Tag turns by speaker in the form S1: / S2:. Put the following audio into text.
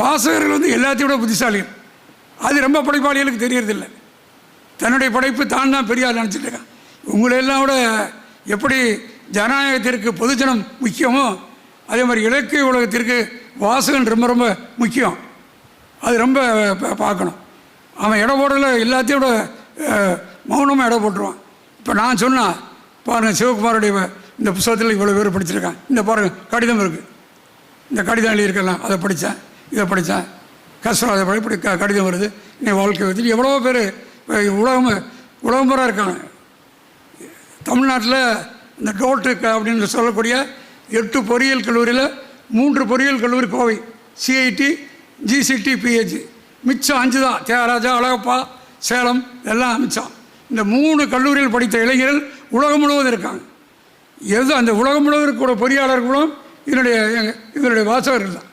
S1: வாசகர்கள் வந்து எல்லாத்தையும் விட புத்திசாலிகள் அது ரொம்ப படைப்பாளிகளுக்கு தெரியறதில்ல. தன்னுடைய படைப்பு தான் தான் பெரிய ஆள் உங்களெல்லாம் விட எப்படி ஜனநாயகத்திற்கு பொதுஜனம் முக்கியமோ அதே மாதிரி இலக்கிய உலகத்திற்கு வாசகன் ரொம்ப ரொம்ப முக்கியம். அது ரொம்ப பார்க்கணும். அவன் இட போடல எல்லாத்தையும் விட மௌனமாக இட போட்டுருவான். இப்போ நான் சொன்னால் பாருங்கள் சிவகுமாருடைய இந்த புத்தகத்தில் இவ்வளோ பேர் படிச்சிருக்கான் இந்த பாருங்கள் கடிதம் இருக்குது இந்த கடிதம் எழுதியிருக்கலாம் அதை படித்தேன் இதை படித்தேன். கஷ்டம் அதை படி இப்படி க கடிதம் வருது. நீ வாழ்க்கை வந்து எவ்வளோ பேர் உலகம் உலகம் பூரா இருக்காங்க. தமிழ்நாட்டில் இந்த டோட்டுக்கு அப்படின்னு சொல்லக்கூடிய எட்டு பொறியியல் கல்லூரியில் மூன்று பொறியியல் கல்லூரி கோவை. சிஐடி ஜிசிடி பிஹெச்சி மிச்சம் அஞ்சு தான். தியாகராஜா அழகப்பா சேலம் எல்லாம் மிச்சம். இந்த மூணு கல்லூரியில் படித்த இளைஞர்கள் உலகம் முழுவதும் இருக்காங்க. எது அந்த உலகம் முழுவதும் கூட பொறியாளர்களும் இதனுடைய இதனுடைய வாசகர்கள் தான்.